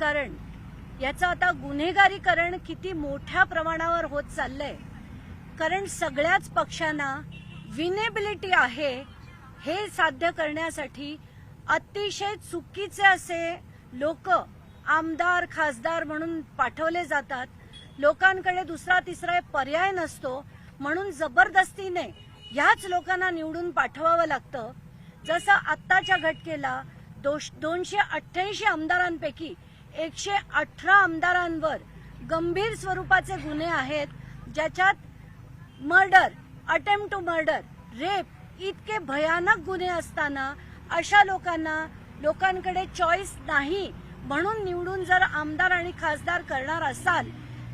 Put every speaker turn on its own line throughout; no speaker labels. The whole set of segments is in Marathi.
राजकारण याचं आता गुन्हेगारीकरण किती मोठ्या प्रमाणावर होत चाललंय. कारण सगळ्याच पक्षांना विनेबिलिटी आहे हे साध्य करण्यासाठी अतिशय चुकीचे असे लोक आमदार खासदार म्हणून पाठवले जातात. लोकांकडे दुसरा तिसरा पर्याय नसतो. म्हणून जबरदस्तीने ह्याच लोकांना निवडून पाठवावं लागतं. जसं आत्ताच्या घटकेला दोनशे अठ्ठ्याऐंशी आमदारांपैकी एकशे अठरा आमदारांवर गंभीर स्वरूपाचे गुन्हे आहेत ज्याच्यात murder attempt to murder rape इतके भयानक गुन्हे असताना अशा लोकांना लोकांकडे चॉईस नाही म्हणून निवडून जर आमदार आणि खासदार करणार असाल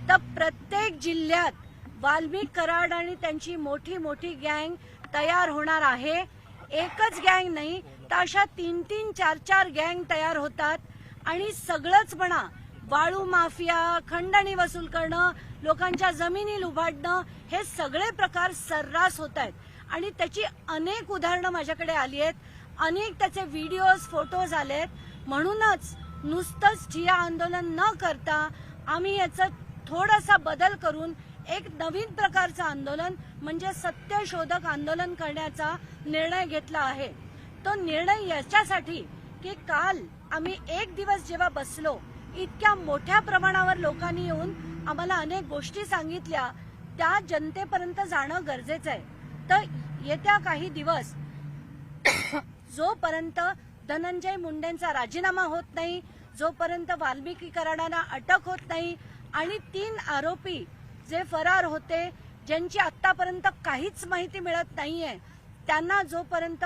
तर प्रत्येक जिल्ह्यात वाल्मिक कराड आणि त्यांची मोठी मोठी गँग तयार होणार आहे. एकच गँग नाही तर अशा तीन तीन चार चार गँग तयार होतात. आणि सगळंच म्हणा वाळू माफिया खंडणी वसूल करणं लोकांच्या जमिनी लुभाडणं हे सगळे प्रकार सर्रास होत आहेत आणि त्याची अनेक उदाहरणं माझ्याकडे आली आहेत. अनेक त्याचे व्हिडिओज फोटोज आले आहेत म्हणूनच नुसतंच ठिया आंदोलन न करता आम्ही याचं थोडासा बदल करून एक नवीन प्रकारचं आंदोलन म्हणजे सत्यशोधक आंदोलन करण्याचा निर्णय घेतला आहे. तो निर्णय याच्यासाठी की काल आम्ही एक दिवस जेव्हा बसलो इतक्या मोठ्या प्रमाणावर लोकांनी येऊन आम्हाला अनेक गोष्टी सांगितल्या. त्या जनतेपर्यंत जाणं गरजेचं आहे. तर येत्या काही दिवस जोपर्यंत धनंजय मुंडेंचा राजीनामा होत नाही जोपर्यंत वाल्मिकी कराडांना अटक होत नाही आणि तीन आरोपी जे फरार होते ज्यांची आतापर्यंत काहीच माहिती मिळत नाहीये त्यांना जोपर्यंत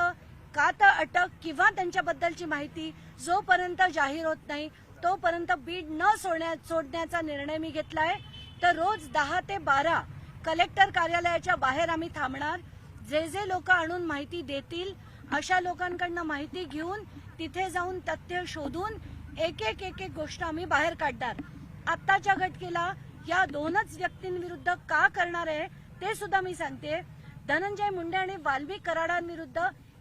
का तर अटक किंवा त्यांच्याबद्दलची माहिती जोपर्यंत जाहीर होत नाही तोपर्यंत बीड न सोडण्या सोडण्याचा निर्णय मी घेतलाय. तर रोज दहा ते बारा कलेक्टर कार्यालयाच्या बाहेर आम्ही थांबणार. जे जे लोक आणून माहिती देतील अशा लोकांकडनं माहिती घेऊन तिथे जाऊन तथ्य शोधून एक एक एक एक गोष्ट आम्ही बाहेर काढणार. आत्ताच्या घटकेला या दोनच व्यक्तींविरुद्ध का करणार आहे ते सुद्धा मी सांगते. धनंजय मुंडे आणि वाल्मी कराडांविरुद्ध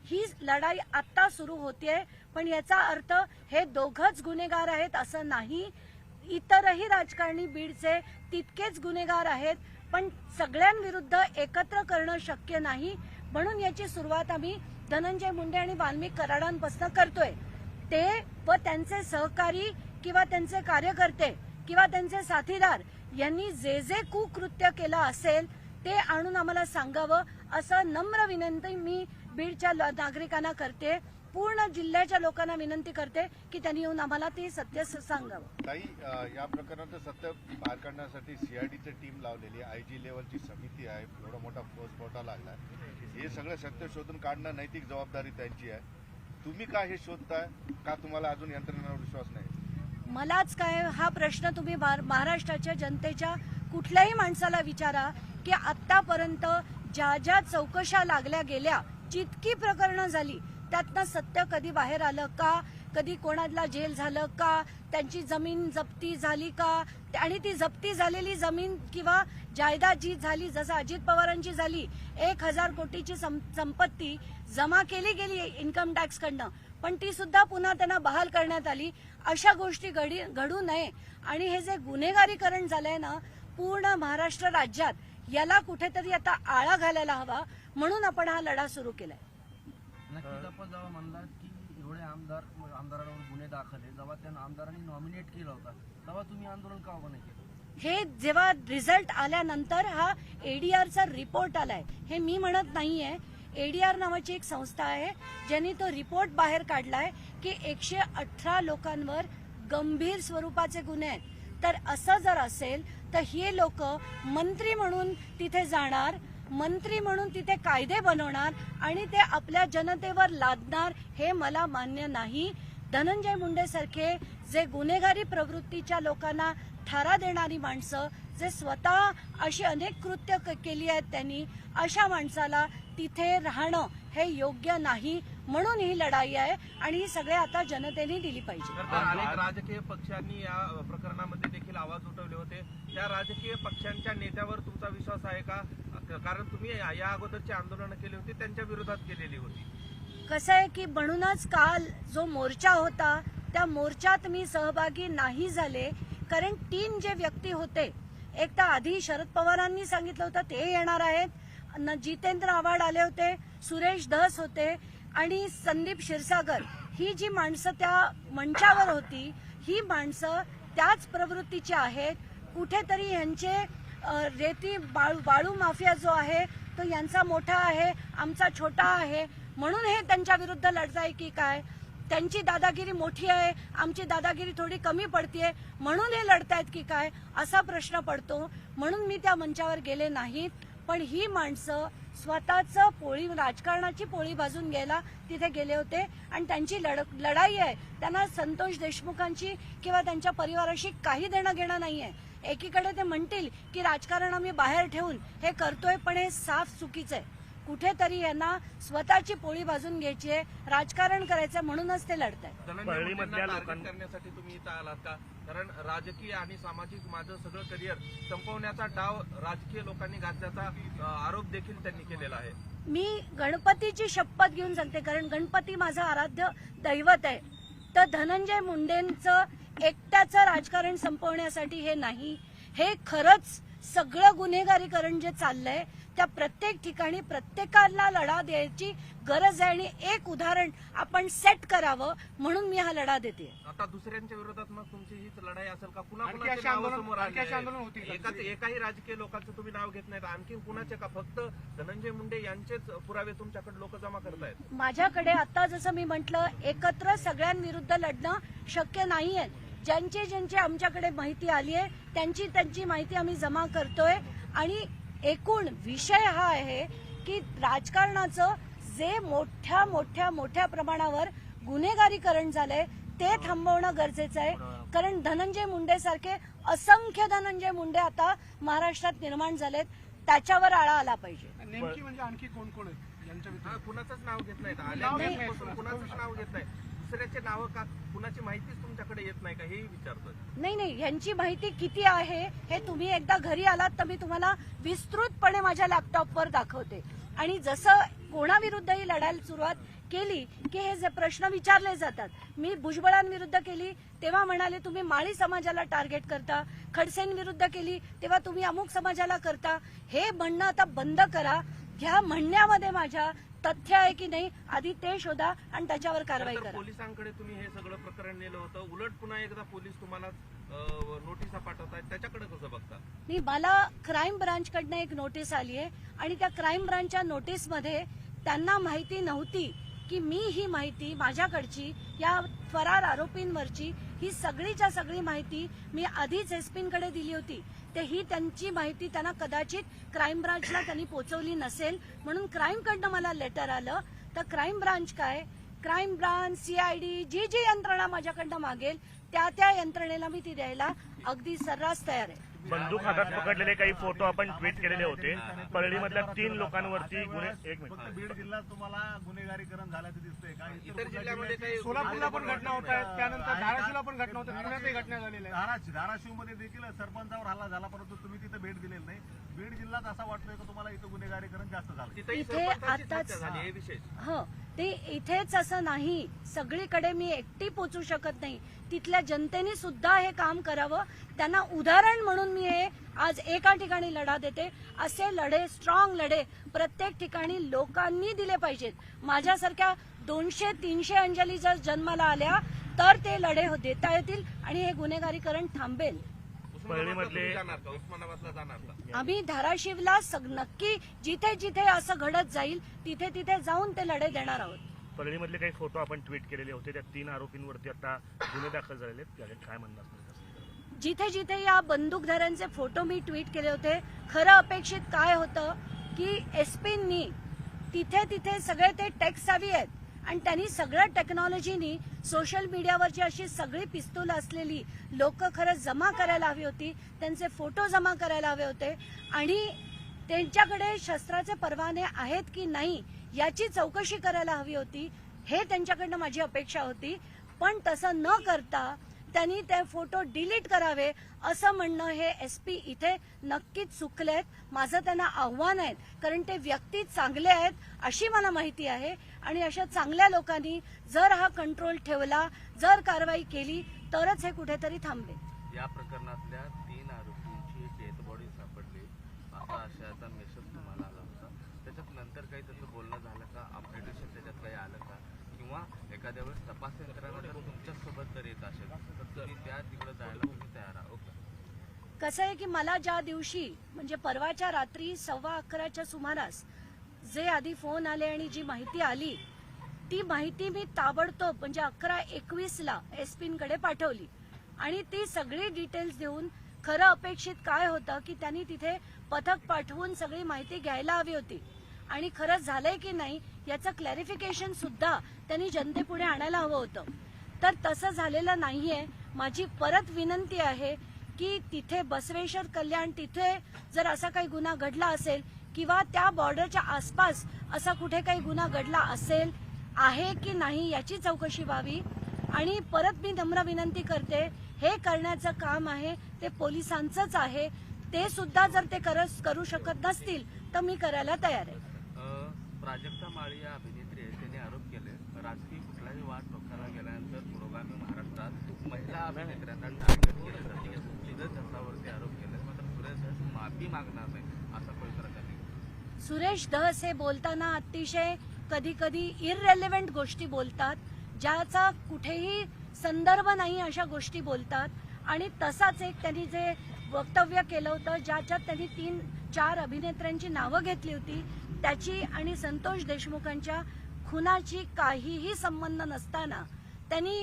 ही लढाई आता सुरू होतीये. पण याचा अर्थ हे दोघच गुन्हेगार आहेत असं नाही. इतरही राजकारणी बीडचे तितकेच गुन्हेगार आहेत पण सगळ्यांविरुद्ध एकत्र करणं शक्य नाही. म्हणून याची सुरुवात आम्ही धनंजय मुंडे आणि वाल्मिक कराडांपासून करतोय. ते व त्यांचे सहकारी किंवा त्यांचे कार्यकर्ते किंवा त्यांचे साथीदार यांनी जे जे कुकृत्य केलं असेल ते आणून आम्हाला सांगावं असं नम्र विनंती मी बीडच्या नागरिकांना करते पूर्ण जिल्ह्याच्या लोकांना विनंती करते की त्यांनी येऊन आम्हाला ते सत्य सांगावं.
ताई या प्रकरणाचं सत्य बाहेर काढण्यासाठी सीआयडीची टीम लावलेली आय जी लेवलची समिती आहे. एवढा मोठा स्फोटा लागला हे सगळं सत्य शोधून काढणं नैतिक जबाबदारी त्यांची आहे. तुम्ही का हे शोधताय? का तुम्हाला अजून यंत्रणेवर विश्वास नाही?
मलाच काय हा प्रश्न तुम्ही महाराष्ट्राच्या जनतेच्या कुठल्याही माणसाला विचारा की आतापर्यंत ज्या ज्या चौकशा लागल्या गेल्या जितकी प्रकरणं झाली त्यातनं सत्य कधी बाहेर आलं का? कधी कोणाला जेल झालं का? त्यांची जमीन जप्ती झाली का? आणि ती जप्ती झालेली जमीन किंवा जायदाद जी झाली जसं अजित पवारांची झाली एक हजार कोटीची सं- संपत्ती जमा केली गेली इन्कम टॅक्स कडनं. पण ती सुद्धा पुन्हा त्यांना बहाल करण्यात आली. अशा गोष्टी घडी घडू नये. आणि हे जे गुन्हेगारीकरण झालंय ना पूर्ण महाराष्ट्र राज्यात याला कुठेतरी आता आळा घालायला हवा. म्हणून आपण हा लढा सुरू केलाय.
नक्कीच आपण जेव्हा म्हणलात की एवढे आमदार आमदारांवर गुन्हे दाखल आहे जेव्हा त्यांना आमदारांनी नॉमिनेट केलं होतं तेव्हा तुम्ही आंदोलन का उभं नाही केलं?
हे जेव्हा रिझल्ट आल्यानंतर हा एडीआरचा रिपोर्ट आलाय. हे मी म्हणत नाहीये. एडीआर नावाची एक संस्था आहे ज्यांनी तो रिपोर्ट बाहेर काढलाय की एकशे अठरा लोकांवर गंभीर स्वरूपाचे गुन्हे आहेत. तर असं जर असेल तर हे लोक मंत्री म्हणून तिथे जाणार मंत्री म्हणून तिथे कायदे बनवणार आणि ते आपल्या जनतेवर लादणार हे मला मान्य नाही. धनंजय मुंडे सारखे जे गुन्हेगारी प्रवृत्तीच्या लोकांना थारा देणारी माणसं जे स्वतः अशी अनेक कृत्य क- केली आहेत त्यांनी अशा माणसाला तिथे राहणं हे योग्य नाही म्हणून ही लढाई आहे आणि ही सगळे आता जनतेने दिली पाहिजे.
अनेक राजकीय पक्षांनी या प्रकरणामध्ये देखील आवाज उठवले होते. त्या राजकीय पक्षांच्या नेत्यावर तुमचा विश्वास आहे का? कारण तुम्ही या या अगोदरची आंदोलनं केली होती त्यांच्या विरोधात केलेली होती.
कसं आहे की म्हणूनच काल जो मोर्चा होता त्या मोर्चात मी सहभागी नाही झाले. कारण तीन जे व्यक्ती होते एक तर आधी शरद पवारांनी सांगितलं होतं ते येणार आहेत. न जितेंद्र आव्हाड आले होते सुरेश धस होते आणि संदीप क्षीरसागर. ही जी माणसं त्या मंचावर होती ही माणसं त्याच प्रवृत्तीची आहेत. कुठेतरी यांचे रेती बाळू बाळू माफिया जो आहे तो यांचा मोठा आहे आमचा छोटा आहे. म्हणून हे त्यांच्या विरुद्ध लढताय की काय? त्यांची दादागिरी मोठी आहे आमची दादागिरी थोडी कमी पडतीये. म्हणून हे लढतायत की काय? असा प्रश्न पडतो. म्हणून मी त्या मंचावर गेले नाहीत. पण ही माणसं स्वतःच पोळी राजकारणाची पोळी भाजून घ्यायला तिथे गेले होते. आणि त्यांची लढ लढाई आहे. त्यांना संतोष देशमुखांची किंवा त्यांच्या परिवाराशी काही देणं घेणं नाहीये. एकीकडे ते म्हणतील की राजकारण आम्ही बाहेर ठेवून हे करतोय पण हे साफ चुकीचं आहे. कुठेतरी यांना स्वतःची पोळी भाजून घ्यायची आहे राजकारण करायचं म्हणूनच ते लढत
करण्यासाठी तुम्ही इथं आलात का? कारण राजकीय आणि सामाजिक माझं सगळं करिअर संपवण्याचा डाव राजकीय लोकांनी घातल्याचा आरोप देखील त्यांनी केलेला आहे.
मी गणपतीची शपथ घेऊन सांगते कारण गणपती माझं आराध्य दैवत आहे. तर धनंजय मुंडेंचं एकट्याचं राजकारण संपवण्यासाठी हे नाही. हे खरंच सगळं गुन्हेगारीकरण जे चाललंय त्या प्रत्येक ठिकाणी प्रत्येकाला लढा द्यायची गरज आहे आणि एक उदाहरण आपण सेट करावं म्हणून मी हा लढा देते.
आता दुसऱ्यांच्या विरोधात मग तुमची हीच लढाई असेल का? पुन्हा एकाही राजकीय लोकांचं तुम्ही नाव घेत नाहीत. आणखी कुणाचे का? फक्त धनंजय मुंडे यांचेच पुरावे तुमच्याकडे लोक जमा करतायत.
माझ्याकडे आता जसं मी म्हटलं एकत्र सगळ्यांविरुद्ध लढणं शक्य नाहीये. ज्यांची ज्यांची आमच्याकडे माहिती आली आहे त्यांची त्यांची माहिती आम्ही जमा करतोय. आणि एकूण विषय हा आहे की राजकारणाचं जे मोठ्या मोठ्या मोठ्या प्रमाणावर गुन्हेगारीकरण झालंय ते थांबवणं गरजेचं आहे. कारण धनंजय मुंडे सारखे असंख्य धनंजय मुंडे आता महाराष्ट्रात निर्माण झालेत. त्याच्यावर आळा आला पाहिजे.
नेमकी म्हणजे आणखी कोण कोण
हा कुणाचंच नाव घेत नाहीत.
नाव घेत
नाही दुसऱ्याचे नाव का? कुणाची माहितीच तुमच्याकडे येत नाही का? हे विचारतोय.
नाही नाही ह्यांची माहिती किती आहे हे तुम्ही एकदा घरी आलात तर मी तुम्हाला विस्तृतपणे माझ्या लॅपटॉपवर दाखवते. आणि जसं कोणाविरुद्धही लढायला सुरुवात केली की हे जे प्रश्न विचारले जातात मी भुजबळांविरुद्ध केली तेव्हा म्हणाले तुम्ही माळी समाजाला टार्गेट करता खडसेंविरुद्ध केली तेव्हा तुम्ही अमुक समाजाला करता. हे म्हणणं आता बंद करा. ह्या म्हणण्यामध्ये माझ्या तथ्य आहे की नाही आधी ते शोधा आणि त्याच्यावर कारवाई करा.
पोलिसांकडे तुम्ही हे सगळं प्रकरण नेलं होतं. उलट पुन्हा एकदा पोलीस तुम्हाला नोटिसा पाठवतायत. त्याच्याकडे कसं बघता
नाही मला क्राईम ब्रांचकडनं एक नोटीस आली आहे आणि त्या क्राईम ब्रांचच्या नोटीसमध्ये त्यांना माहिती नव्हती की मी ही माहिती माझ्याकडची या फरार आरोपींवरची ही सगळीच्या सगळी माहिती मी आधीच एसपींकडे दिली होती. ते ही त्यांची माहिती त्यांना कदाचित क्राईम ब्रांचला त्यांनी पोचवली नसेल. म्हणून क्राईमकडनं मला लेटर आलं. तर क्राईम ब्रांच काय? क्राईम ब्रांच सीआयडी जी जी यंत्रणा माझ्याकडनं मागेल त्या त्या यंत्रणेला मी ती द्यायला अगदी सर्रास तयार आहे.
बंदूक हातात पकडलेले काही फोटो आपण ट्विट केलेले होते. परळीमधल्या तीन लोकांवरती गुन्हे एक मिनिट.
बीड जिल्ह्यात तुम्हाला गुन्हेगारीकरण झाल्याचं दिसतंय. का
इतर जिल्ह्यामध्ये काही
सोलापूरला पण घटना होत आहेत त्यानंतर धाराशिवला पण घटना होत. आहेत पुण्यातही घटना झालेल्या आहेत.
धाराशिव धाराशिवमध्ये देखील सरपंचावर हल्ला झाला परंतु तुम्ही तिथे भेट दिलेली नाही. बीड जिल्ह्यात असा वाटतोय की तुम्हाला इथं गुन्हेगारीकरण जास्त झालं
इथे आताच-
हत्या झाली हे विशेष.
हो ते इथेच असं नाही. सगळीकडे मी एकटी पोचू शकत नाही. तिथल्या जनतेने सुद्धा हे काम करावं. त्यांना उदाहरण म्हणून मी हे आज एका ठिकाणी लढा देते. असे लढे स्ट्रॉंग लढे प्रत्येक ठिकाणी लोकांनी दिले पाहिजेत. माझ्यासारख्या दोनशे तीनशे अंजली जर जन्माला आल्या तर ते लढे हो- देता येतील आणि हे गुन्हेगारीकरण थांबेल. आम्ही धाराशिवला सग- नक्की जिथे जिथे असं घडत जाईल तिथे तिथे जाऊन ते लढे देणार आहोत.
परळीमधले काही फोटो आपण ट्विट केलेले होते. त्या तीन आरोपींवरती आता गुन्हे दाखल झालेले काय म्हणणार?
जिथे जिथे या बंदूकधाऱ्यांचे फोटो मी ट्विट केले होते खरं अपेक्षित काय होतं की एसपींनी तिथे तिथे सगळे ते टेक्स हवी आहेत. आणि त्यांनी सगळं टेक्नॉलॉजीनी सोशल मीडियावरची अशी सगळी पिस्तूल असलेली लोक खरं जमा करायला हवी होती त्यांचे फोटो जमा करायला हवे होते. आणि त्यांच्याकडे शस्त्राचे परवाने आहेत की नाही याची चौकशी करायला हवी होती हे त्यांच्याकडनं माझी अपेक्षा होती. पण तसं न करता त्यांनी ते फोटो डिलीट करावे असं म्हणणं हे एस पी इथे नक्कीच चुकले आहेत. माझं त्यांना आव्हान आहे कारण ते व्यक्ती चांगले आहेत अशी मला माहिती आहे. आणि अशा चांगल्या लोकांनी जर हा कंट्रोल ठेवला जर कारवाई केली तरच हे कुठेतरी थांबेल.
या प्रकरणातल्या तीन आरोपींची डेथ बॉडी सापडली. मेसेज तुम्हाला आला होता. त्याच्यात नंतर काही त्याचं बोलणं झालं का? अपडेटेशन त्याच्यात काही आलं का? किंवा एखाद्या वेळेस तपास यंत्रणा तुमच्यासोबत तर येत असेल. तिकडे जायला तुम्ही तयार
कसं आहे की मला ज्या दिवशी म्हणजे परवाच्या रात्री सव्वा अकराच्या सुमारास जे आधी फोन आले आणि जी माहिती आली ती माहिती मी ताबडतोब म्हणजे अकरा एकवीसला एसकडे पाठवली. आणि ती सगळी डिटेल्स देऊन खरं अपेक्षित काय होतं की त्यांनी तिथे पथक पाठवून सगळी माहिती घ्यायला हवी होती. आणि खरं झालंय की नाही याचं क्लॅरिफिकेशन सुद्धा त्यांनी जनतेपुढे आणायला हवं होतं. तर तसं झालेलं नाहीये. माझी परत विनंती आहे की तिथे बसवेश्वर कल्याण तिथे जर असा काही गुन्हा घडला असेल किंवा त्या बॉर्डरच्या आसपास असा कुठे काही गुन्हा घडला असेल आहे की नाही याची चौकशी व्हावी? आणि परत मी नम्र विनंती करते हे करण्याचं काम आहे ते पोलिसांचंच आहे ते सुद्धा जर ते करू शकत नसतील तर मी करायला तयार आहे.
प्राजक्ता माळी या अभिनेत्री त्यांनी आरोप केले राजकीय कुठलाही वाद टोकाला गेल्यानंतर पुरोगामी महाराष्ट्रात महिला अभिनेत्र्यांना टार्गेट केलं सुरेश धसावरती आरोप केले. मात्र सुरेश धस माफी मागणार नाही असा पवित्रा त्यांनी
सुरेश धस हे बोलताना अतिशय कधी कधी इररेलिव्हेंट गोष्टी बोलतात ज्याचा कुठेही संदर्भ नाही अशा गोष्टी बोलतात. आणि तसाच एक त्यांनी जे वक्तव्य केलं होतं ज्याच्यात त्यांनी तीन चार अभिनेत्र्यांची नावं घेतली होती त्याची आणि संतोष देशमुखांच्या खुनाची काहीही संबंध नसताना त्यांनी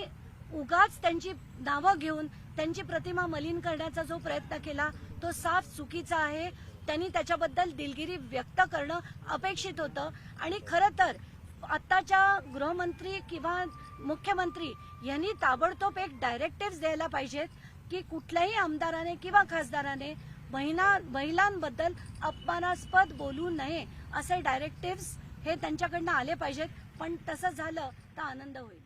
उगाच त्यांची नावं घेऊन त्यांची प्रतिमा मलिन करण्याचा जो प्रयत्न केला तो साफ चुकीचा आहे. त्यांनी त्याच्याबद्दल दिलगिरी व्यक्त करणं अपेक्षित होतं. आणि खरं तर आत्ताच्या गृहमंत्री किंवा मुख्यमंत्री यांनी ताबडतोब एक डायरेक्टिव्ह द्यायला पाहिजेत की कुठल्याही आमदाराने किंवा खासदाराने महिला महिलांबद्दल अपमानास्पद बोलू नये असे डायरेक्टिव्ह हे त्यांच्याकडनं आले पाहिजेत. पण तसं झालं तर आनंद होईल.